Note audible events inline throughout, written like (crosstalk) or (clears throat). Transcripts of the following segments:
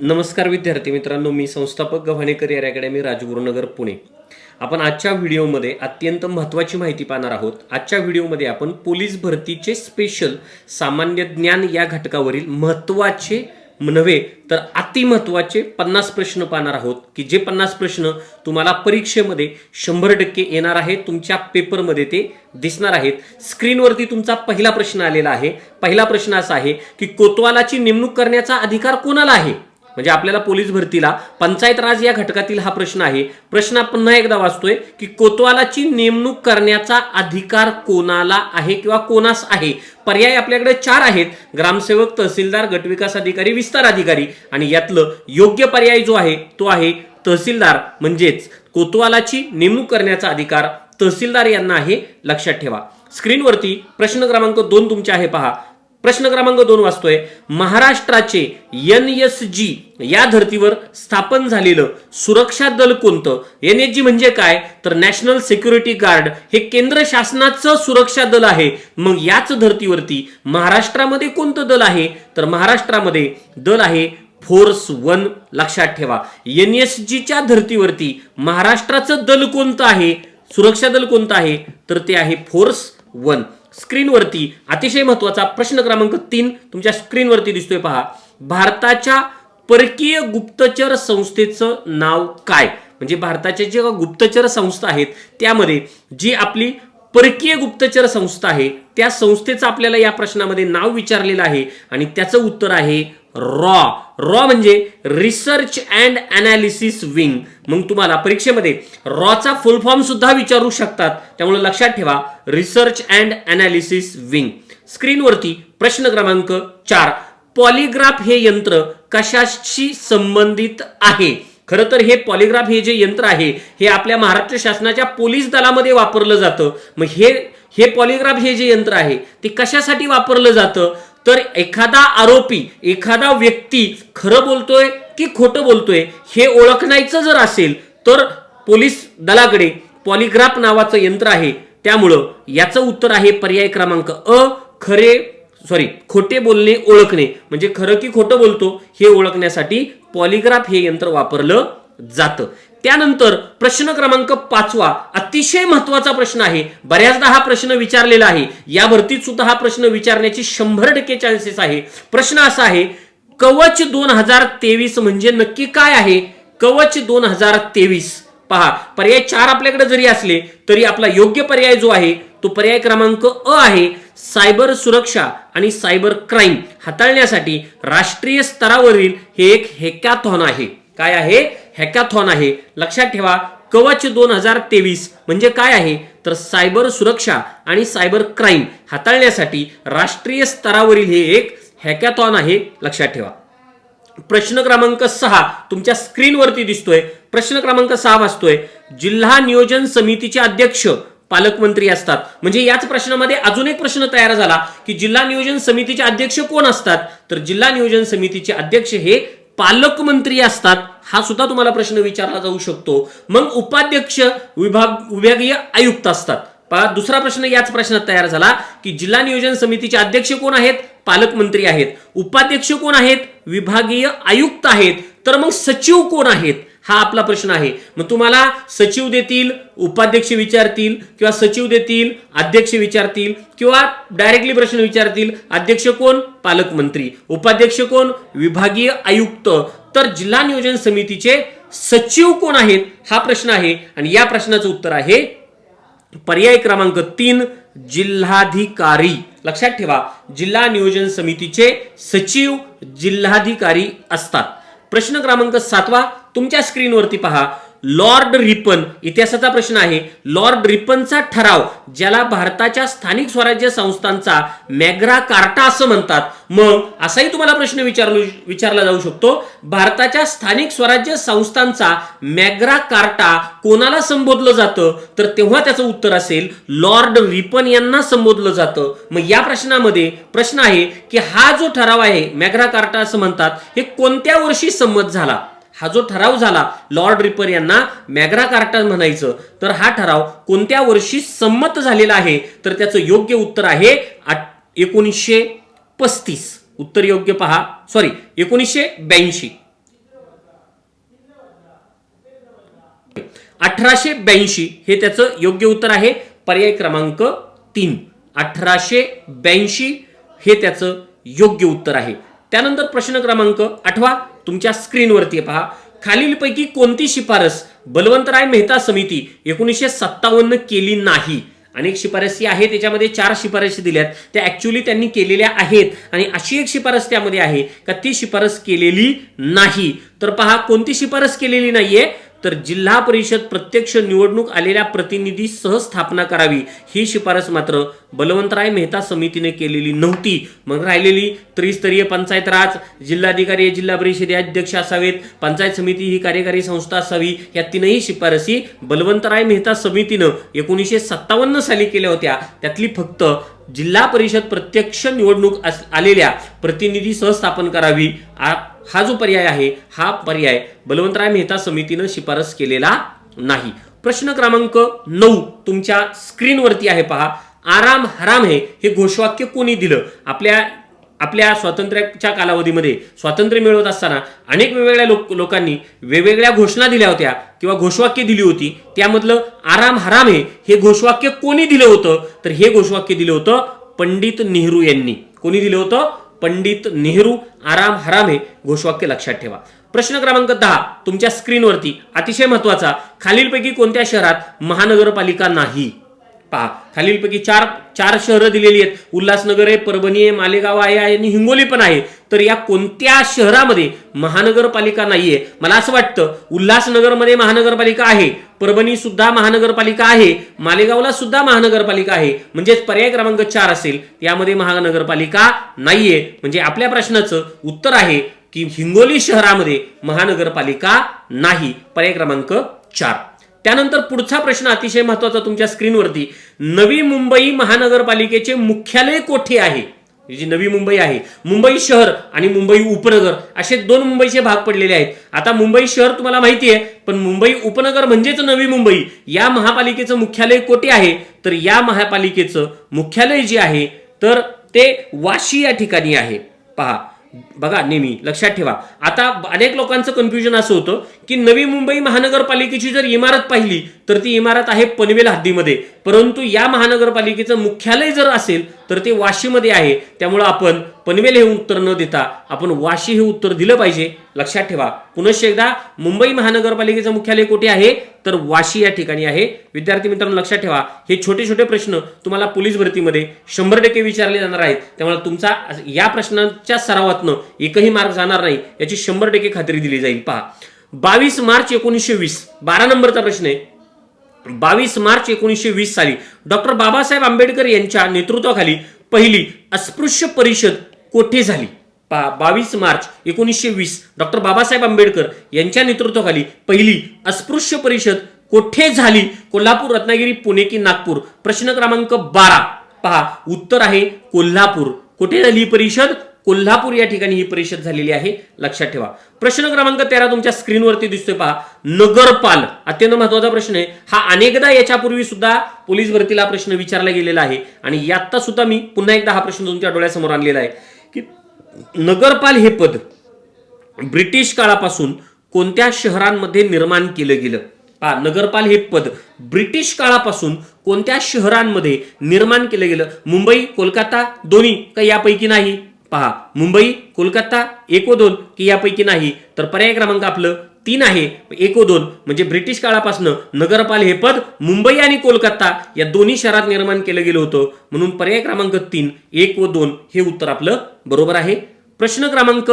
नमस्कार विद्यार्थी मित्रांनो मी संस्थापक गव्हाणे करिअर अकॅडमी राजगुरुनगर पुणे. आपण आजच्या व्हिडिओमध्ये अत्यंत महत्त्वाची माहिती पाहणार आहोत. आजच्या व्हिडिओमध्ये आपण पोलीस भरतीचे स्पेशल सामान्य ज्ञान या घटकावरील महत्त्वाचे नव्हे तर अतिमहत्वाचे पन्नास प्रश्न पाहणार आहोत. की जे पन्नास प्रश्न तुम्हाला परीक्षेमध्ये शंभर टक्के येणार आहे तुमच्या पेपरमध्ये ते दिसणार आहेत. स्क्रीनवरती तुमचा पहिला प्रश्न आलेला आहे. पहिला प्रश्न असा आहे की कोतवालाची नेमणूक करण्याचा अधिकार कोणाला आहे? म्हणजे आपल्याला पोलीस भरतीला पंचायत राज या घटकातील हा प्रश्न आहे. प्रश्न पुन्हा एकदा वाचतोय की कोतवालाची नेमणूक करण्याचा अधिकार कोणाला आहे किंवा कोणास आहे? पर्याय आपल्याकडे चार आहेत. ग्रामसेवक तहसीलदार गटविकास अधिकारी विस्तार अधिकारी आणि यातलं योग्य पर्याय जो आहे तो आहे तहसीलदार. म्हणजेच कोतवालाची नेमणूक करण्याचा अधिकार तहसीलदार यांना आहे लक्षात ठेवा. स्क्रीनवरती प्रश्न क्रमांक दोन तुमचे आहे पहा. प्रश्न क्रमांक दोन वाचतोय. महाराष्ट्राचे एन एस जी या धर्तीवर स्थापन झालेलं सुरक्षा दल कोणतं? एन एस जी म्हणजे काय? तर नॅशनल सिक्युरिटी गार्ड हे केंद्र शासनाचं सुरक्षा दल आहे. मग याच धर्तीवरती महाराष्ट्रामध्ये कोणतं दल आहे? तर महाराष्ट्रामध्ये दल आहे फोर्स वन लक्षात ठेवा. एन एस जीच्या धर्तीवरती महाराष्ट्राचं दल कोणतं आहे? सुरक्षा दल कोणतं आहे? तर ते आहे फोर्स वन स्क्रीनवरती अतिशय महत्त्वाचा प्रश्न क्रमांक तीन तुमच्या स्क्रीनवरती दिसतोय पहा. भारताच्या परकीय गुप्तचर संस्थेचं नाव काय? म्हणजे भारताच्या ज्या गुप्तचर संस्था आहेत त्यामध्ये जी आपली परकीय गुप्तचर संस्था आहे त्या संस्थेचं आपल्याला या प्रश्नामध्ये नाव विचारलेलं आहे आणि त्याचं उत्तर आहे रॉ. रॉ म्हणजे रिसर्च अँड अनालिसिस विंग मग तुम्हाला परीक्षेमध्ये रॉचा फुल फॉर्म सुद्धा विचारू शकतात. त्यामुळे लक्षात ठेवा रिसर्च अँड अनालिसिस विंग स्क्रीनवरती प्रश्न क्रमांक चार. पॉलिग्राफ हे यंत्र कशाशी संबंधित आहे? खरं तर हे पॉलिग्राफ हे जे यंत्र आहे हे आपल्या महाराष्ट्र शासनाच्या पोलीस दलामध्ये वापरलं जातं. मग हे हे पॉलिग्राफ हे जे यंत्र आहे ते कशासाठी वापरलं जातं? तर एखादा आरोपी एखादा व्यक्ती खरं बोलतोय की खोटं बोलतोय हे ओळखण्याचं जर असेल तर पोलीस दलाकडे पॉलिग्राफ नावाचं यंत्र आहे. त्यामुळं याचं उत्तर आहे पर्याय क्रमांक अ खरे सॉरी खोटे बोलणे ओळखणे. म्हणजे खरं की खोटं बोलतो हे ओळखण्यासाठी पॉलिग्राफ हे यंत्र वापरलं जातं. त्यानंतर प्रश्न क्रमांक पाचवा अतिशय महत्त्वाचा प्रश्न आहे. बऱ्याचदा हा प्रश्न विचारलेला आहे. या भरतीत सुद्धा हा प्रश्न विचारण्याची शंभर टक्के चान्सेस आहे. प्रश्न असा आहे कवच दोन हजार तेवीस म्हणजे नक्की काय आहे? कवच दोन हजार तेवीस. पहा पर्याय चार आपल्याकडे जरी असले तरी आपला योग्य पर्याय जो आहे तो पर्याय क्रमांक अ आहे सायबर सुरक्षा आणि सायबर क्राईम हाताळण्यासाठी राष्ट्रीय स्तरावरील हे एक हेकॅथॉन आहे. काय आहे? हॅकॅथॉन आहे. लक्षात ठेवा कवच दोन हजार तेवीस म्हणजे काय आहे? तर सायबर सुरक्षा आणि सायबर क्राईम हाताळण्यासाठी राष्ट्रीय स्तरावरील हे एक हॅकॅथॉन आहे. लक्षात ठेवा. प्रश्न क्रमांक सहा तुमच्या स्क्रीनवरती दिसतोय. प्रश्न क्रमांक सहा वाचतोय जिल्हा नियोजन समितीचे अध्यक्ष पालकमंत्री असतात. म्हणजे याच प्रश्नामध्ये अजून एक प्रश्न तयार झाला की जिल्हा नियोजन समितीचे अध्यक्ष कोण असतात? तर जिल्हा नियोजन समितीचे अध्यक्ष हे पालकमंत्री असतात. हा सुद्धा तुम्हाला प्रश्न विचारला जाऊ शकतो. मग उपाध्यक्ष विभाग विभागीय आयुक्त असतात. पहा दुसरा प्रश्न याच प्रश्नात तयार झाला की जिल्हा नियोजन समितीचे अध्यक्ष कोण आहेत? पालकमंत्री आहेत. उपाध्यक्ष कोण आहेत? विभागीय आयुक्त आहेत. तर मग सचिव कोण आहेत? हा आपला प्रश्न आहे. मग तुम्हाला सचिव देतील उपाध्यक्ष विचारतील किंवा सचिव देतील अध्यक्ष विचारतील किंवा डायरेक्टली प्रश्न विचारतील अध्यक्ष कोण? पालकमंत्री. उपाध्यक्ष कोण? विभागीय आयुक्त. तर जिल्हा नियोजन समितीचे सचिव कोण आहेत? हा प्रश्न आहे. आणि या प्रश्नाचं उत्तर आहे पर्याय क्रमांक तीन जिल्हाधिकारी. लक्षात ठेवा जिल्हा नियोजन समितीचे सचिव जिल्हाधिकारी असतात. प्रश्न क्रमांक सातवा तुमच्या स्क्रीनवरती पहा. लॉर्ड रिपन इतिहासाचा प्रश्न आहे. लॉर्ड रिपनचा ठराव ज्याला भारताच्या स्थानिक स्वराज्य संस्थांचा मॅग्रा कार्टा असं म्हणतात. मग असाही तुम्हाला प्रश्न विचारलो विचारला जाऊ शकतो. भारताच्या स्थानिक स्वराज्य संस्थांचा मॅग्रा कार्टा कोणाला संबोधलं जातं? तर तेव्हा त्याचं उत्तर असेल लॉर्ड रिपन यांना संबोधलं जातं. मग या प्रश्नामध्ये प्रश्न आहे की हा जो ठराव आहे मॅग्रा कार्टा असं म्हणतात हे कोणत्या वर्षी संमत झाला? हा जो ठराव झाला लॉर्ड रिपर यांना मॅग्रा कार्टन म्हणायचं तर हा ठराव कोणत्या वर्षी संमत झालेला आहे? तर त्याचं योग्य उत्तर आहे एकोणीसशे पस्तीस. उत्तर योग्य पहा. सॉरी एकोणीसशे ब्याऐंशी. अठराशे ब्याऐंशी हे त्याचं योग्य उत्तर आहे. पर्याय क्रमांक तीन. अठराशे ब्याऐंशी हे त्याचं योग्य उत्तर आहे. त्यानंतर प्रश्न क्रमांक आठवा. तुमच्या स्क्रीनवरती आहे. पहा खालीलपैकी कोणती शिफारस बलवंतराय मेहता समिती एकोणीसशे सत्तावन्न केली नाही? अनेक शिफारसी आहेत त्याच्यामध्ये चार शिफारसी दिल्यात. त्या ॲक्च्युली त्यांनी केलेल्या आहेत. आणि अशी एक शिफारस त्यामध्ये आहे का ती शिफारस केलेली नाही. तर पहा कोणती शिफारस केलेली नाहीये? तर जिल्हा परिषद प्रत्यक्ष निवडणूक आलेल्या प्रतिनिधी सह स्थापना करावी ही शिफारस मात्र बलवंतराय मेहता समितीने केलेली नव्हती. मग राहिलेली त्रिस्तरीय पंचायत राज जिल्हाधिकारी जिल्हा परिषदे अध्यक्ष असावेत पंचायत समिती ही कार्यकारी संस्था असावी या तीनही शिफारसी बलवंतराय मेहता समितीनं एकोणीसशे सत्तावन्न साली केल्या होत्या. त्यातली फक्त जिल्हा परिषद प्रत्यक्ष निवडणूक अस- आलेल्या प्रतिनिधी सह स्थापन करावी आ- हा जो पर्याय आहे हा पर्याय बलवंतराय मेहता समितीनं शिफारस केलेला नाही. प्रश्न क्रमांक नऊ तुमच्या स्क्रीनवरती आहे पहा. आराम हराम हे हे घोषवाक्य कोणी दिलं? आपल्या आपल्या स्वातंत्र्याच्या कालावधीमध्ये स्वातंत्र्य मिळवत असताना अनेक वेगवेगळ्या लोक लोकांनी वेगवेगळ्या घोषणा दिल्या होत्या किंवा घोषवाक्य दिली होती. त्यामधलं आराम हराम हे हे घोषवाक्य कोणी दिलं होतं? तर हे घोषवाक्य दिलं होतं पंडित नेहरू यांनी. कोणी दिलं होतं? पंडित नेहरू आराम हरामे घोषवाक्य लक्षात ठेवा. प्रश्न क्रमांक दहा तुमच्या स्क्रीनवरती अतिशय महत्त्वाचा खालीलपैकी कोणत्या शहरात महानगरपालिका नाही? पहा खालीलपैकी चार चार शहरं दिलेली आहेत. उल्हासनगर आहे परभणी आहे मालेगाव आहे आणि हिंगोली पण आहे. तर या कोणत्या शहरामध्ये महानगरपालिका नाहीये? मला असं वाटतं उल्हासनगरमध्ये महानगरपालिका आहे. परभणी सुद्धा महानगरपालिका आहे. मालेगावला सुद्धा महानगरपालिका आहे. म्हणजेच पर्याय क्रमांक चार असेल. यामध्ये महानगरपालिका नाहीये. म्हणजे आपल्या प्रश्नाचं उत्तर आहे की हिंगोली शहरामध्ये महानगरपालिका नाही. पर्याय क्रमांक चार. त्यानंतर पुढचा प्रश्न अतिशय महत्त्वाचा तुमच्या स्क्रीनवरती. नवी मुंबई महानगरपालिकेचे मुख्यालय कोठे आहे? जी नवी मुंबई आहे मुंबई शहर आणि मुंबई उपनगर असे दोन मुंबईचे भाग पडलेले आहेत. आता मुंबई शहर तुम्हाला माहिती आहे पण मुंबई उपनगर म्हणजेच नवी मुंबई या महापालिकेचं मुख्यालय कोठे आहे? तर या महापालिकेचं मुख्यालय जे आहे तर ते वाशी या ठिकाणी आहे. पहा बघा नेहमी लक्षात ठेवा. आता अनेक लोकांचं कन्फ्युजन असं होतं की नवी मुंबई महानगरपालिकेची जर इमारत पाहिली तर ती इमारत आहे पनवेल हद्दीमध्ये. परंतु या महानगरपालिकेचं मुख्यालय जर असेल तर ते वाशीमध्ये आहे. त्यामुळं आपण पनवेल हे उत्तर न देता आपण वाशी हे उत्तर दिलं पाहिजे. लक्षात ठेवा. पुनश्च एकदा मुंबई महानगरपालिकेचं मुख्यालय कुठे आहे? तर वाशी या ठिकाणी आहे. विद्यार्थी मित्रांनो लक्षात ठेवा. हे छोटे छोटे प्रश्न तुम्हाला पोलीस भरतीमध्ये शंभर टक्के विचारले जाणार आहेत. त्यामुळे तुमचा या प्रश्नांच्या सरावातनं एकही मार्क जाणार नाही. याची शंभर टक्के खात्री दिली जाईल. पहा. बावीस मार्च एकोणीसशे वीस. बारा नंबरचा प्रश्न आहे. बावीस मार्च एकोणीसशे वीस साली डॉक्टर बाबासाहेब आंबेडकर यांच्या नेतृत्वाखाली पहिली अस्पृश्य परिषद कोठे झाली? पहा बावीस मार्च एकोणीसशे वीस डॉक्टर बाबासाहेब आंबेडकर यांच्या नेतृत्वाखाली पहिली अस्पृश्य परिषद कोठे झाली? कोल्हापूर रत्नागिरी पुणे की नागपूर? प्रश्न क्रमांक बारा. पहा उत्तर आहे कोल्हापूर. कुठे झाली परिषद? कोल्हापूर या ठिकाणी ही परिषद झालेली आहे. लक्षात ठेवा. प्रश्न क्रमांक तेरा तुमच्या स्क्रीनवरती दिसतोय पहा. नगरपाल. अत्यंत महत्त्वाचा प्रश्न आहे. हा अनेकदा याच्यापूर्वी सुद्धा पोलीस भरतीला प्रश्न विचारला गेलेला आहे. आणि यात्ता सुद्धा मी पुन्हा एकदा हा प्रश्न तुमच्या डोळ्यासमोर आणलेला आहे. की नगरपाल हे पद ब्रिटिश काळापासून कोणत्या शहरांमध्ये निर्माण केलं गेलं? पहा नगरपाल हे पद ब्रिटिश काळापासून कोणत्या शहरांमध्ये निर्माण केलं गेलं? मुंबई कोलकाता दोन्ही का यापैकी नाही. पहा मुंबई कोलकाता एको दोन की यापैकी नाही. तर पर्याय क्रमांक आपलं तीन आहे. एको दोन म्हणजे ब्रिटिश काळापासून नगरपाल हे पद मुंबई आणि कोलकाता या दोन्ही शहरात निर्माण केलं गेलं होतं. म्हणून पर्याय क्रमांक तीन एक व दोन हे उत्तर आपलं बरोबर आहे. प्रश्न क्रमांक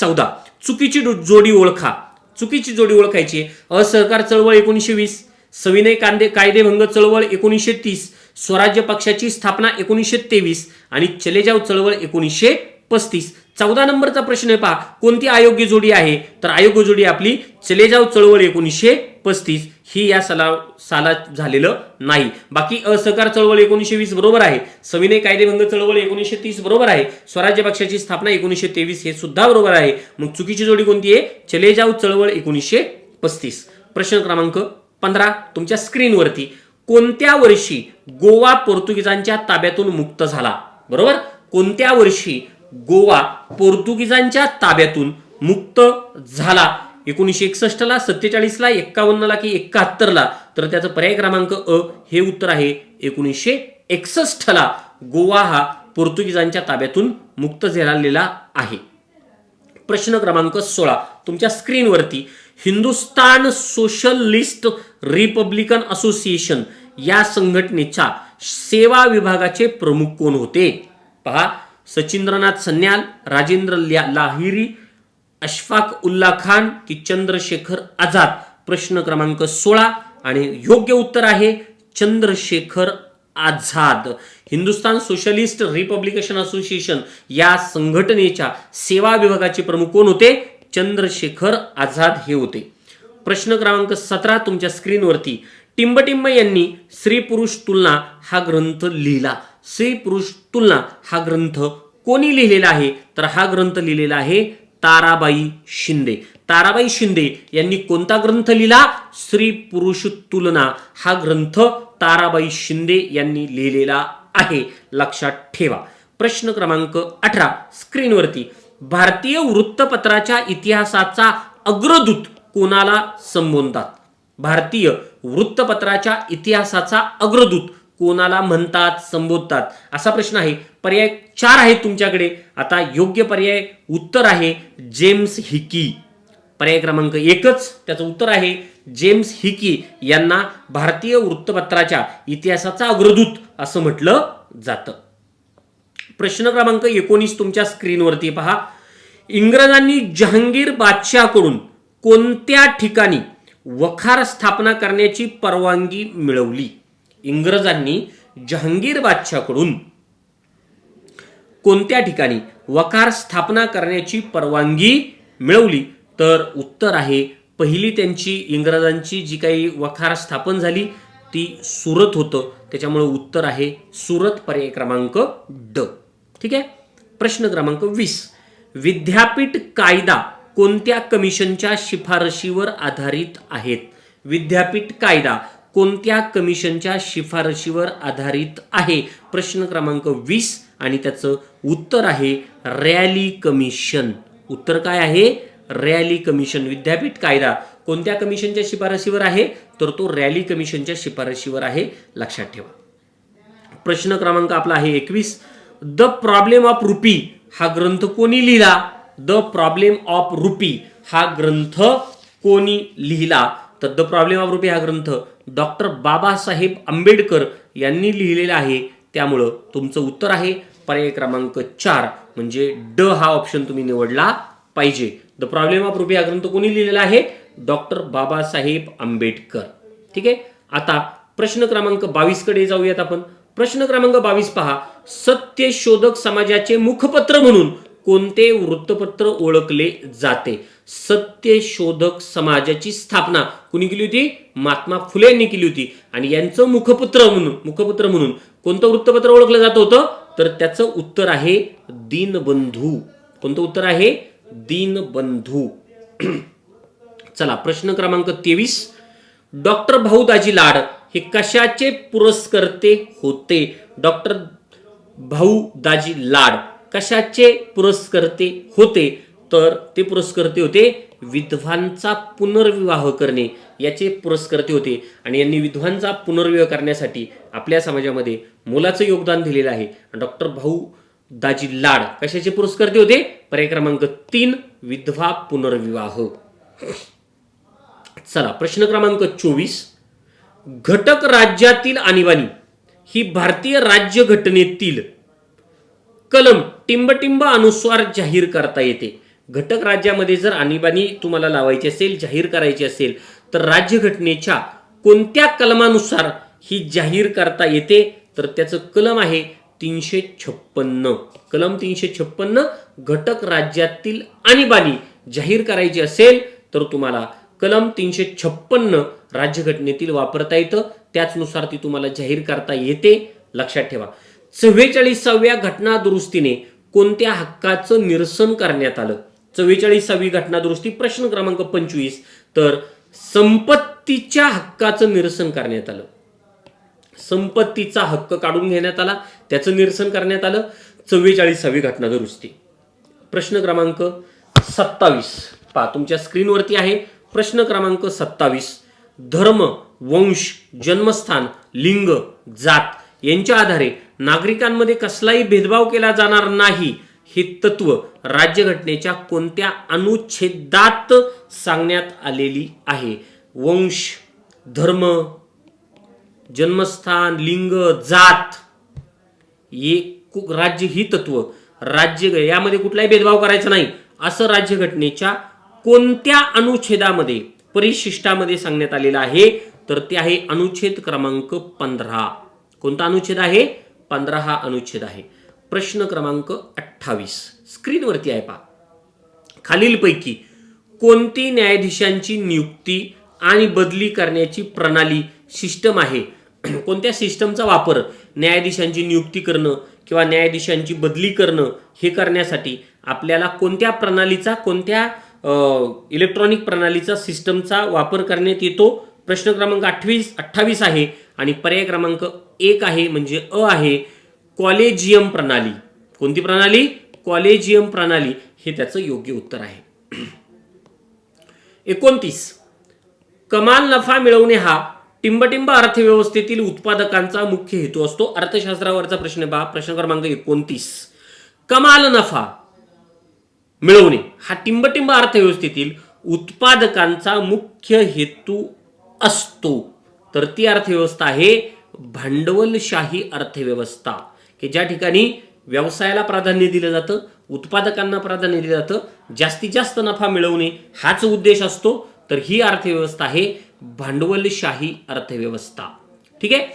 चौदा. चुकीची जोडी ओळखा. चुकीची जोडी ओळखायची. असहकार चळवळ एकोणीसशे वीस. सविनय कांदे कायदेभंग चळवळ एकोणीसशे तीस. स्वराज्य पक्षाची स्थापना एकोणीसशे तेवीस. आणि चलेजाव चळवळ एकोणीसशे पस्तीस. चौदा नंबरचा प्रश्न आहे पहा कोणती अयोग्य जोडी आहे? तर अयोग्य जोडी आपली चले जाव चळवळ एकोणीसशे पस्तीस. ही या साला सालात झालेलं नाही. बाकी असहकार चळवळ एकोणीसशे वीस बरोबर आहे. सविनय कायदेभंग चळवळ एकोणीसशे तीस बरोबर आहे. स्वराज्य पक्षाची स्थापना एकोणीसशे तेवीस हे सुद्धा बरोबर आहे. मग चुकीची जोडी कोणती आहे? चले जाव चळवळ एकोणीसशे पस्तीस. प्रश्न क्रमांक पंधरा तुमच्या स्क्रीनवरती. कोणत्या वर्षी गोवा पोर्तुगीजांच्या ताब्यातून मुक्त झाला? बरोबर? कोणत्या वर्षी गोवा पोर्तुगीजांच्या ताब्यातून मुक्त झाला. एकोणीसशे एकसष्टला सत्तेचाळीसला एक्कावन्नला की एकाहत्तरला तर त्याचं पर्याय क्रमांक अ हे उत्तर आहे. एकोणीसशे एकसष्टला गोवा हा पोर्तुगीजांच्या ताब्यातून मुक्त झालेला आहे. प्रश्न क्रमांक सोळा. तुमच्या स्क्रीनवरती हिंदुस्तान सोशलिस्ट रिपब्लिकन असोसिएशन या संघटनेच्या सेवा विभागाचे प्रमुख कोण होते? पहा सचिंद्रनाथ सन्याल राजेंद्र लाहिरी अशफाक उल्ला खान की चंद्रशेखर आझाद. प्रश्न क्रमांक सोळा. आणि योग्य उत्तर आहे Chandrashekhar Azad. Hindustan socialist republication association या संघटनेच्या सेवा विभागाचे प्रमुख कोण होते? चंद्रशेखर आझाद हे होते. प्रश्न क्रमांक सतरा तुमच्या स्क्रीनवरती टिंबटिंब यांनी स्त्री पुरुष तुलना हा ग्रंथ लिहिला. स्त्री पुरुष तुलना हा ग्रंथ कोणी लिहिलेला आहे? तर हा ग्रंथ लिहिलेला आहे ताराबाई शिंदे. ताराबाई शिंदे यांनी कोणता ग्रंथ लिहिला? स्त्री पुरुष तुलना. हा ग्रंथ ताराबाई शिंदे यांनी लिहिलेला आहे. लक्षात ठेवा. प्रश्न क्रमांक अठरा. स्क्रीनवरती. भारतीय वृत्तपत्राच्या इतिहासाचा अग्रदूत कोणाला संबोधतात? भारतीय वृत्तपत्राच्या इतिहासाचा अग्रदूत कोणाला म्हणतात संबोधतात? असा प्रश्न आहे. पर्याय चार आहेत तुमच्याकडे. आता योग्य पर्याय उत्तर आहे जेम्स हिकी. पर्याय क्रमांक एकच त्याचं उत्तर आहे जेम्स हिकी यांना भारतीय वृत्तपत्राच्या इतिहासाचा अग्रदूत असं म्हटलं जातं. प्रश्न क्रमांक एकोणीस तुमच्या स्क्रीनवरती पहा. इंग्रजांनी जहांगीर बादशाहकडून कोणत्या ठिकाणी वखार स्थापना करण्याची परवानगी मिळवली? इंग्रजांनी जहांगीर बादशाहकडून कोणत्या ठिकाणी वकार स्थापना करण्याची परवानगी मिळवली? तर उत्तर आहे पहिली त्यांची इंग्रजांची जी काही वखार स्थापन झाली ती सुरत होतं. त्याच्यामुळे उत्तर आहे सुरत पर्याय क्रमांक ड. ठीक आहे? प्रश्न क्रमांक वीस. विद्यापीठ कायदा कोणत्या कमिशनच्या शिफारशीवर आधारित आहेत? विद्यापीठ कायदा कोणत्या कमिशनच्या शिफारशीवर आधारित आहे? प्रश्न क्रमांक वीस आणि त्याचं उत्तर आहे रॅली कमिशन. उत्तर काय आहे? Raleigh commission. विद्यापीठ कायदा. कोणत्या कमिशनच्या शिफारशीवर आहे? तर तो रॅली कमिशनच्या शिफारशीवर आहे. लक्षात ठेवा. प्रश्न क्रमांक आपला आहे एकवीस. द प्रॉब्लेम ऑफ रुपी हा ग्रंथ कोणी लिहिला? द प्रॉब्लेम ऑफ रुपी हा ग्रंथ कोणी लिहिला? तर द प्रॉब्लेम ऑफ रुपी हा ग्रंथ डॉक्टर बाबासाहेब आंबेडकर यांनी लिहिलेलं आहे. त्यामुळं तुमचं उत्तर आहे. पर्याय क्रमांक चार म्हणजे ड हा ऑप्शन तुम्ही निवडला पाहिजे. द प्रॉब्लेम ऑफ रुपी हा ग्रंथ कोणी लिहिलेला आहे? डॉक्टर बाबासाहेब आंबेडकर. ठीक आहे? आता प्रश्न क्रमांक बावीसकडे जाऊयात आपण. प्रश्न क्रमांक बावीस पहा. सत्यशोधक समाजाचे मुखपत्र म्हणून कोणते वृत्तपत्र ओळखले जाते? सत्यशोधक समाजाची स्थापना. कुणी केली होती? महात्मा फुले यांनी केली होती. आणि यांचं मुखपत्र म्हणून मुखपत्र म्हणून कोणतं वृत्तपत्र ओळखलं जात होतं? तर त्याचं उत्तर आहे दीनबंधू. कोणतं उत्तर आहे? दीनबंधू. (clears throat) चला प्रश्न क्रमांक तेवीस. डॉक्टर भाऊ दाजी लाड हे कशाचे पुरस्कर्ते होते? डॉक्टर भाऊ दाजी लाड. कशाचे पुरस्कर्ते होते? तर ते पुरस्कर्ते होते विधवांचा पुनर्विवाह करणे. याचे पुरस्कर्ते होते. आणि यांनी विधवांचा पुनर्विवाह करण्यासाठी आपल्या समाजामध्ये मोलाचं योगदान दिलेलं आहे. डॉक्टर भाऊ दाजी लाड कशाचे पुरस्कर्ते होते? पर्याय क्रमांक तीन विधवा पुनर्विवाह. चला प्रश्न क्रमांक चोवीस. घटक राज्यातील आणीबाणी ही भारतीय राज्यघटनेतील कलम टिंबटिंब अनुसार जाहीर करता येते. घटक राज्यामध्ये जर आणीबाणी तुम्हाला लावायची असेल जाहीर करायची असेल तर राज्यघटनेच्या कोणत्या कलमानुसार ही जाहीर करता येते? तर त्याचं कलम आहे तीनशे छप्पन्न. कलम तीनशे छप्पन्न घटक राज्यातील आणीबाणी जाहीर करायची असेल तर तुम्हाला कलम तीनशे छप्पन्न राज्यघटनेतील वापरता येतं. त्याचनुसार ती तुम्हाला जाहीर करता येते. लक्षात ठेवा. चव्वेचाळीसाव्या घटना दुरुस्तीने कोणत्या हक्काचं निरसन करण्यात आलं? चव्वेचाळीसावी घटना दुरुस्ती प्रश्न क्रमांक पंचवीस. तर संपत्तीच्या हक्काचं निरसन करण्यात आलं. संपत्तीचा हक्क काढून घेण्यात आला. त्याचं निरसन करण्यात आलं. चव्वेचाळीसावी घटना दुरुस्ती प्रश्न क्रमांक सत्तावीस. पहा तुमच्या स्क्रीनवरती आहे. प्रश्न क्रमांक सत्तावीस. धर्म वंश जन्मस्थान लिंग जात यांच्या आधारे नागरिकांमध्ये कसलाही भेदभाव केला जाणार नाही हे तत्व राज्यघटनेच्या कोणत्या अनुच्छेदात सांगण्यात आलेली आहे? वंश धर्म जन्मस्थान लिंग जात हे राज्य ही तत्व. राज्य यामध्ये कुठलाही भेदभाव करायचा नाही असं राज्यघटनेच्या कोणत्या अनुच्छेदामध्ये परिशिष्टामध्ये सांगण्यात आलेलं आहे? तर ते आहे अनुच्छेद क्रमांक पंधरा. कोणता अनुच्छेद आहे? पंधरा हा अनुच्छेद आहे. प्रश्न क्रमांक अठ्ठावीस. स्क्रीनवरती आहे पहा. खालीलपैकी कोणती न्यायाधीशांची नियुक्ती आणि बदली करण्याची प्रणाली सिस्टम आहे? (clears throat) कोणत्या सिस्टमचा वापर न्यायाधीशांची नियुक्ती करणं किंवा न्यायाधीशांची बदली करणं हे करण्यासाठी आपल्याला कोणत्या प्रणालीचा कोणत्या इलेक्ट्रॉनिक प्रणालीचा सिस्टमचा वापर करण्यात येतो? प्रश्न क्रमांक अठ्ठावीस अठ्ठावीस आहे. आणि पर्याय क्रमांक एक आहे म्हणजे अ आहे कॉलेजियम प्रणाली. कोणती प्रणाली? कॉलेजियम प्रणाली. हे त्याचं योग्य उत्तर आहे. (clears throat) एकोणतीस. कमाल नफा मिळवणे हा टिंबटिंब अर्थव्यवस्थेतील उत्पादकांचा मुख्य हेतू असतो. अर्थशास्त्रावरचा प्रश्न पहा प्रश्न क्रमांक एकोणतीस. कमाल नफा मिळवणे हा टिंबटिंब अर्थव्यवस्थेतील उत्पादकांचा मुख्य हेतू असतो. तर ती अर्थव्यवस्था आहे भांडवलशाही अर्थव्यवस्था की ज्या ठिकाणी व्यवसायाला प्राधान्य दिलं जातं उत्पादकांना प्राधान्य दिलं जातं जास्तीत जास्त नफा मिळवणे हाच उद्देश असतो. तर ही अर्थव्यवस्था आहे भांडवलशाही अर्थव्यवस्था. ठीक आहे?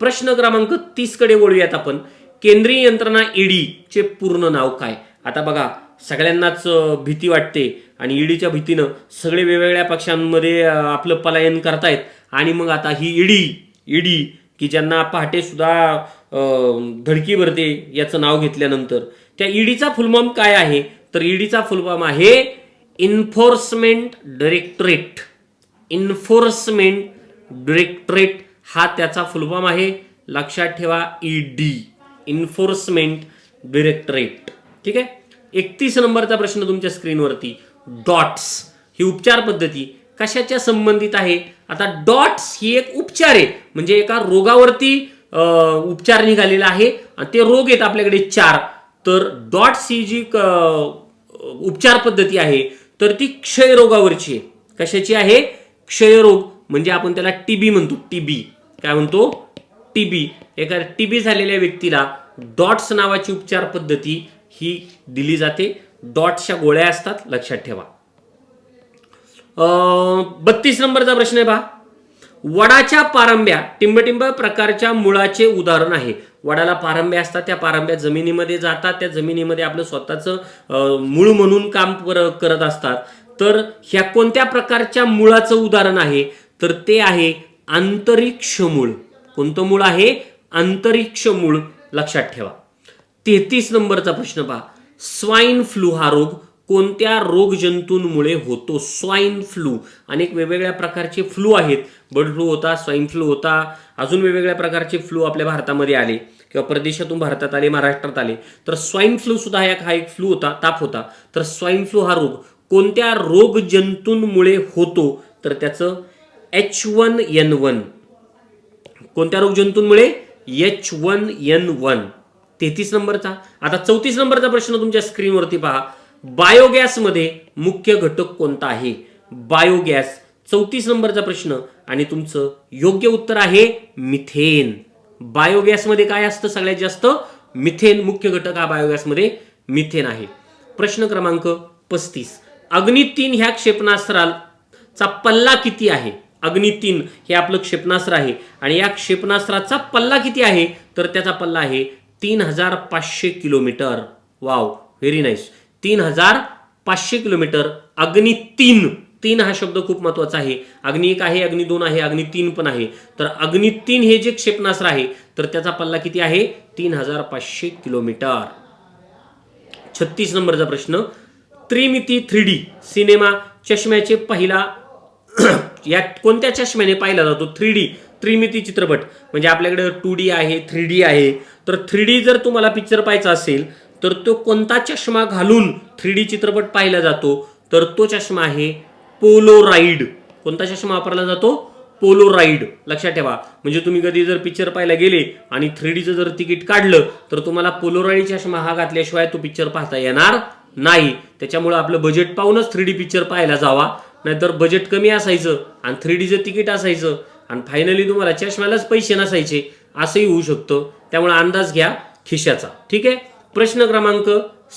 प्रश्न क्रमांक तीसकडे वळूयात आपण. केंद्रीय यंत्रणा ईडी चे पूर्ण नाव काय? आता बघा सगळ्यांनाच भीती वाटते. आणि ईडीच्या भीतीनं सगळे वेगवेगळ्या पक्षांमध्ये आपलं पलायन करतायत. आणि मग आता ही ईडी ईडी की ज्यांना पहाटेसुद्धा धडकी भरते याचं नाव घेतल्यानंतर त्या ईडीचा फुलफॉर्म काय आहे? तर ईडीचा फुलफॉर्म आहे इन्फोर्समेंट डायरेक्टरेट इन्फोर्समेंट डायरेक्टरेट हा त्याचा फुलफॉर्म आहे. लक्षात ठेवा ईडी. Enforcement directorate. ठीक आहे? एकतीस नंबरचा प्रश्न तुमच्या स्क्रीनवरती. डॉट्स. ही उपचार पद्धती कशाच्या संबंधित आहे? आता डॉट्स ही एक उपचार आहे. म्हणजे एका रोगावरती उपचार निघालेला आहे आणि ते रोग आहेत आपल्याकडे चार. तर डॉट्स ही जी उपचार पद्धती आहे तर ती क्षयरोगावरची आहे. कशाची आहे? क्षयरोग म्हणजे आपण त्याला टीबी म्हणतो. टीबी काय म्हणतो? टीबी एका टीबी झालेल्या व्यक्तीला डॉट्स नावाची उपचार पद्धती ही दिली जाते. डॉटच्या गोळ्या असतात लक्षात ठेवा. बत्तीस नंबरचा प्रश्न आहे पहा. वडाच्या पारंब्या टिंबटिंब प्रकारच्या मुळाचे उदाहरण आहे. वडाला पारंब्या असतात त्या पारंब्या जमिनीमध्ये जातात त्या जमिनीमध्ये आपलं स्वतःचं मूळ म्हणून काम कर- करत असतात. तर ह्या कोणत्या प्रकारच्या मुळाचं उदाहरण आहे? तर ते आहे आंतरिक्ष मूळ. कोणतं मूळ आहे? आंतरिक्ष मूळ. लक्षात ठेवा. तेहतीस नंबरचा प्रश्न पहा. स्वाईन फ्लू हा रोग कोणत्या रोगजंतूंमुळे होतो? Swine flu. अनेक वेगवेगळ्या प्रकारचे फ्लू आहेत. बर्ड फ्लू होता स्वाईन फ्लू होता. अजून वेगवेगळ्या प्रकारचे फ्लू आपल्या भारतामध्ये आले किंवा परदेशातून भारतात आले महाराष्ट्रात आले. तर स्वाईन फ्लू सुद्धा हा एक हा एक फ्लू होता ताप होता. तर स्वाईन फ्लू हा रोग कोणत्या रोगजंतूंमुळे होतो? तर त्याचं एच वन एन वन कोणत्या रोगजंतूंमुळे एच वन एन वन तेहतीस नंबरचा. आता चौतीस नंबरचा प्रश्न तुमच्या स्क्रीनवरती पहा. बायोगॅसमध्ये मुख्य घटक कोणता आहे? बायोगॅस. चौतीस नंबरचा प्रश्न आणि तुमचं योग्य उत्तर आहे मिथेन. बायोगॅसमध्ये काय असतं? सगळ्यात जास्त मिथेन मुख्य घटक हा बायोगॅसमध्ये मिथेन आहे. प्रश्न क्रमांक पस्तीस. अग्नि तीन ह्या क्षेपणास्त्राचा पल्ला किती आहे? अग्नि तीन हे आपलं क्षेपणास्त्र आहे. आणि या क्षेपणास्त्राचा पल्ला किती आहे? तर त्याचा पल्ला आहे तीन हजार पाचशे किलोमीटर. वाव व्हेरी नाईस तीन हजार पाचशे किलोमीटर अग्नि तीन. तीन हा शब्द खूप महत्त्वाचा आहे. अग्नि एक आहे अग्नि दोन आहे अग्नि तीन पण आहे. तर अग्नि तीन हे जे क्षेपणास्त्र आहे तर त्याचा पल्ला किती आहे? तीन हजार पाचशे किलोमीटर. छत्तीस नंबरचा प्रश्न. त्रिमिती थ्री डी सिनेमा चष्म्याचे पहिला (clears throat) या कोणत्या चष्म्याने पाहिला जातो? थ्री डी त्रिमिती चित्रपट. म्हणजे आपल्याकडे टू डी आहे थ्री डी आहे. तर थ्री डी जर तुम्हाला पिक्चर पाहायचा असेल तर तो कोणता चष्मा घालून थ्री डी चित्रपट पाहिला जातो? तर तो चष्मा आहे पोलोराईड कोणता चष्मा वापरला जातो? पोलोराईड लक्षात ठेवा. म्हणजे तुम्ही कधी जर पिक्चर पाहायला गेले आणि थ्री डीचं जर तिकीट काढलं तर तुम्हाला पोलोराईड चष्मा हा घातल्याशिवाय तो पिक्चर पाहता येणार नाही. त्याच्यामुळे आपलं बजेट पाहूनच थ्री डी पिक्चर पाहायला जावा. नाहीतर बजेट कमी असायचं आणि थ्री डीचं तिकीट असायचं. आणि फायनली तुम्हाला चष्म्यालाच पैसे नसायचे. असंही होऊ शकतं. त्यामुळे अंदाज घ्या खिशाचा. ठीक आहे? प्रश्न क्रमांक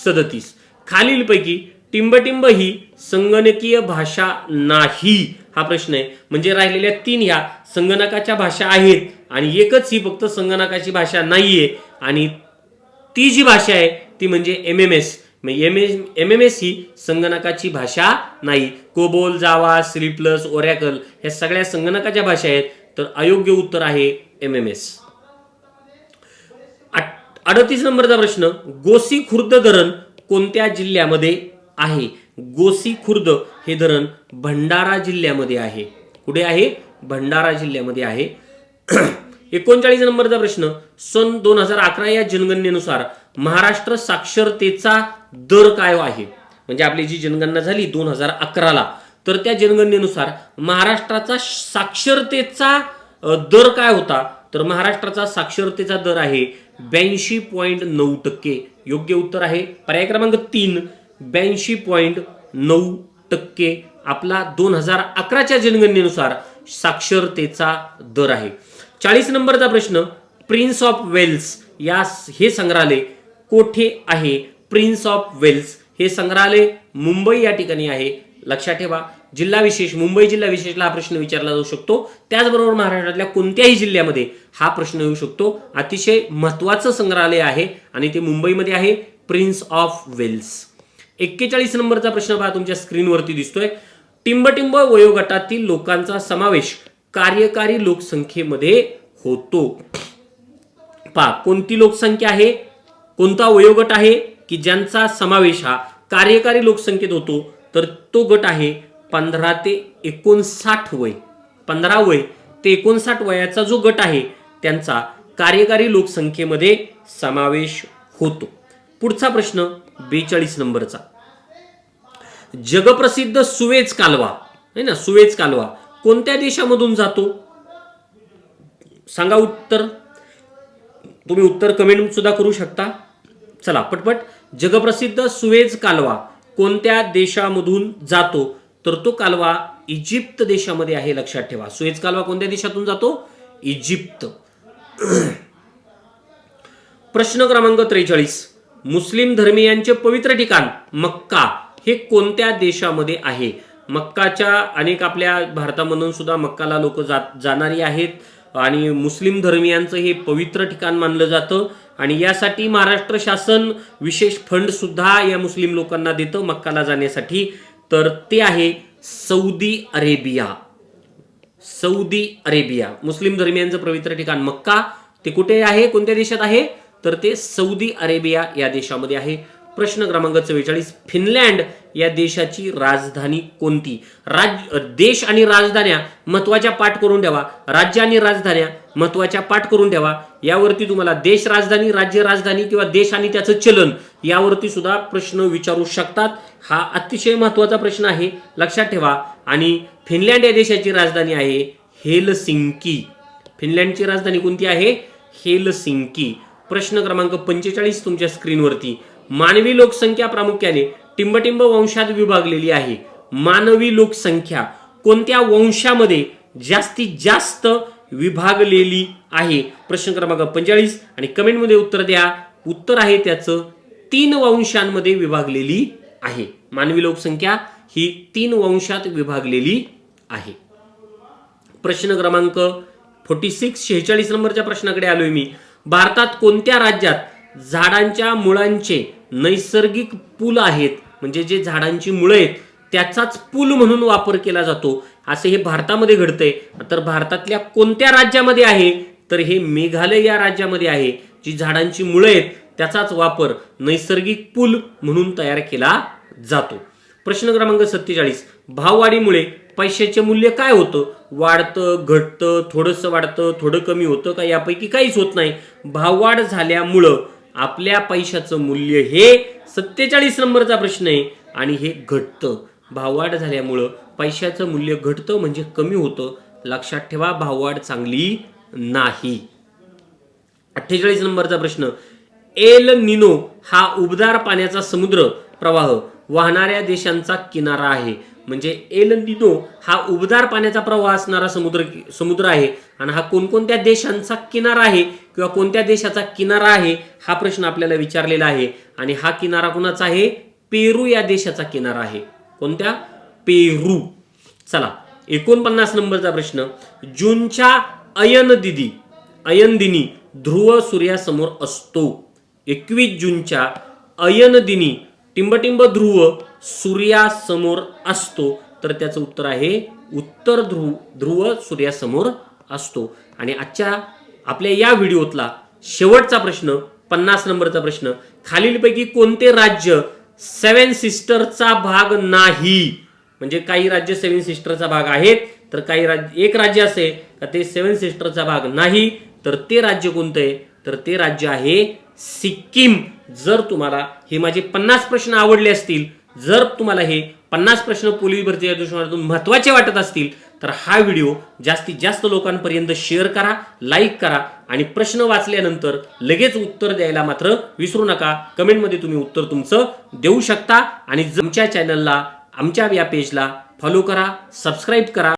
सदतीस. खालीलपैकी टिंबटिंब ही संगणकीय भाषा नाही हा प्रश्न आहे. म्हणजे राहिलेल्या तीन ह्या संगणकाच्या भाषा आहेत आणि एकच ही फक्त संगणकाची भाषा नाही आहे आणि ती जी भाषा आहे ती म्हणजे M M S M M M S ही संगणकाची भाषा नाही. COBOL Java C plus Oracle ह्या सगळ्या संगणकाच्या भाषा आहेत. तर अयोग्य उत्तर आहे एम एम एस अडतीस नंबरचा प्रश्न गोसी खुर्द धरण कोणत्या जिल्ह्यामध्ये आहे? गोसी खुर्द हे धरण भंडारा जिल्ह्यामध्ये आहे. कुठे आहे? भंडारा जिल्ह्यामध्ये आहे. (clears throat) एकोणचाळीस नंबरचा प्रश्न सन दोन हजार अकरा या जनगणनेनुसार महाराष्ट्र साक्षरतेचा दर काय आहे? म्हणजे आपली जी जनगणना झाली दोन हजार अकराला तर त्या जनगणनेनुसार महाराष्ट्राचा साक्षरतेचा दर काय होता? तर महाराष्ट्राचा साक्षरतेचा दर आहे ब्याऐंशी पॉईंट नऊ टक्के. योग्य उत्तर आहे. पर्याय क्रमांक तीन ब्याऐंशी पॉईंट नऊ टक्के. आपला दोन हजार अकराच्या जनगणनेनुसार साक्षरतेचा दर आहे. चाळीस नंबरचा प्रश्न प्रिन्स ऑफ वेल्स या हे संग्रहालय कोठे आहे? प्रिन्स ऑफ वेल्स हे संग्रहालय मुंबई या ठिकाणी आहे. लक्षात ठेवा. जिल्हा विशेष मुंबई जिल्हा विशेषला हा प्रश्न विचारला जाऊ शकतो. त्याचबरोबर महाराष्ट्रातल्या कोणत्याही जिल्ह्यामध्ये हा प्रश्न येऊ शकतो. अतिशय महत्वाचं संग्रहालय आहे आणि ते मुंबईमध्ये आहे प्रिन्स ऑफ वेल्स एक्केचाळीस नंबरचा प्रश्न पहा तुमच्या स्क्रीनवरती दिसतोय. टिंबटिंब वयोगटातील लोकांचा समावेश कार्यकारी लोकसंख्येमध्ये होतो. पहा कोणती लोकसंख्या आहे? कोणता वयोगट आहे? की ज्यांचा समावेश हा कार्यकारी लोकसंख्येत होतो तर तो गट आहे पंधरा ते एकोणसाठ वय. पंधरा वय ते एकोणसाठ वयाचा जो गट आहे त्यांचा कार्यकारी लोकसंख्येमध्ये समावेश होतो. पुढचा प्रश्न बेचाळीस नंबरचा. जगप्रसिद्ध सुवेज कालवा आहे ना? सुवेज कालवा कोणत्या देशामधून जातो? सांगा उत्तर. तुम्ही उत्तर कमेंट सुद्धा करू शकता. चला पटपट. जगप्रसिद्ध सुवेज कालवा कोणत्या देशामधून जातो? तर तो कालवा इजिप्त देशामध्ये आहे लक्षात ठेवा. सुएज कालवा कोणत्या देशातून जातो? इजिप्त. प्रश्न क्रमांक त्रेचाळीस. मुस्लिम धर्मीयांचे पवित्र ठिकाण मक्का हे कोणत्या देशामध्ये आहे? मक्काच्या अनेक आपल्या भारतामधून सुद्धा मक्काला लोक जात जाणारी आहेत आणि मुस्लिम धर्मियांचं हे पवित्र ठिकाण मानलं जातं आणि यासाठी महाराष्ट्र शासन विशेष फंड सुद्धा या मुस्लिम लोकांना देतं मक्काला जाण्यासाठी. तर ते आहे सौदी अरेबिया. Saudi Arabia. मुस्लिम धर्मियांचं पवित्र ठिकाण मक्का. ते कुठे आहे? कोणत्या देशात आहे? तर ते सौदी अरेबिया या देशामध्ये आहे. प्रश्न क्रमांक चव्वेचाळीस. फिनलँड या देशाची राजधानी कोणती? राज देश आणि राजधान्या महत्त्वाच्या पाठ करून ठेवा. राज्य आणि राजधान्या महत्त्वाच्या पाठ करून ठेवा. यावरती तुम्हाला देश राजधानी राज्य राजधानी किंवा देश आणि त्याचं चलन यावरती सुद्धा प्रश्न विचारू शकतात. हा अतिशय महत्त्वाचा प्रश्न आहे. लक्षात ठेवा. आणि फिनलँड या देशाची राजधानी आहे हेलसिंकी. फिनलँडची राजधानी कोणती आहे? हेलसिंकी. प्रश्न क्रमांक पंचेचाळीस तुमच्या स्क्रीनवरती. मानवी लोकसंख्या प्रामुख्याने टिंबटिंब वंशात विभागलेली आहे. मानवी लोकसंख्या कोणत्या वंशामध्ये जास्तीत जास्त विभागलेली आहे? प्रश्न क्रमांक पंचेचाळीस. आणि कमेंटमध्ये उत्तर द्या. उत्तर आहे त्याचं तीन वंशांमध्ये विभागलेली आहे. मानवी लोकसंख्या ही तीन वंशात विभागलेली आहे. प्रश्न क्रमांक फोर्टी सिक्स. शेहेचाळीस नंबरच्या प्रश्नाकडे आलोय मी. भारतात कोणत्या राज्यात झाडांच्या मुळांचे नैसर्गिक पूल आहेत म्हणजे जे झाडांची मुळं आहेत त्याचाच पूल म्हणून वापर केला जातो. असे हे भारतामध्ये घडतंय. तर भारतातल्या कोणत्या राज्यामध्ये आहे? तर हे मेघालय या राज्यामध्ये आहे. जी झाडांची मुळं आहेत त्याचाच वापर नैसर्गिक पूल म्हणून तयार केला जातो. प्रश्न क्रमांक सत्तेचाळीस. भाववाढीमुळे पैशाचे मूल्य काय होतं? वाढतं घटतं थोडंसं वाढतं थोडं कमी होतं का? यापैकी काहीच होत नाही. भाववाढ झाल्यामुळं आपल्या पैशाचं मूल्य हे सत्तेचाळीस नंबरचा प्रश्न आहे. आणि हे घटतं. भाववाढ झाल्यामुळं पैशाचं मूल्य घटतं म्हणजे कमी होतं. लक्षात ठेवा भाववाढ चांगली नाही. अठ्ठेचाळीस नंबरचा प्रश्न. एल निनो हा उबदार पाण्याचा समुद्र प्रवाह वाहणाऱ्या देशांचा किनारा आहे. म्हणजे एल निनो हा उबदार पाण्याचा प्रवाह असणारा समुद्र समुद्र आहे. आणि हा कोणकोणत्या देशांचा किनारा आहे किंवा कोणत्या देशाचा किनारा आहे हा प्रश्न आपल्याला विचारलेला आहे. आणि हा किनारा कोणाचा आहे? पेरू या देशाचा किनारा आहे. कोणत्या? पेरू. चला एकोणपन्नास नंबरचा प्रश्न. जूनच्या अयन दिदी अयन दिनी ध्रुव सूर्यासमोर असतो. एकवीस जूनच्या अयन दिनी टिंबटिंब ध्रुव सूर्यासमोर असतो. तर त्याचं उत्तर आहे उत्तर ध्रुव ध्रुव सूर्यासमोर असतो. आणि आजच्या आपल्या या व्हिडिओतला शेवटचा प्रश्न पन्नास नंबरचा प्रश्न खालीलपैकी कोणते राज्य सेवन सिस्टरचा भाग नाही? म्हणजे काही राज्य सेवन सिस्टरचा भाग आहेत तर काही राज्य एक राज्य असे का ते सेवन सिस्टरचा भाग नाही तर ते राज्य कोणतं आहे? तर ते राज्य आहे सिक्कीम. जर तुम्हाला हे माझे पन्नास प्रश्न आवडले असतील जर तुम्हाला हे पन्नास प्रश्न पोलीस भरती या दृष्टिकोनातून महत्त्वाचे वाटत असतील तर हा व्हिडिओ जास्तीत जास्त लोकांपर्यंत शेअर करा लाईक करा आणि प्रश्न वाचल्यानंतर लगेच उत्तर द्यायला मात्र विसरू नका. कमेंटमध्ये तुम्ही उत्तर तुमचं देऊ शकता आणि आमच्या चॅनलला आमच्या या पेजला फॉलो करा सबस्क्राईब करा.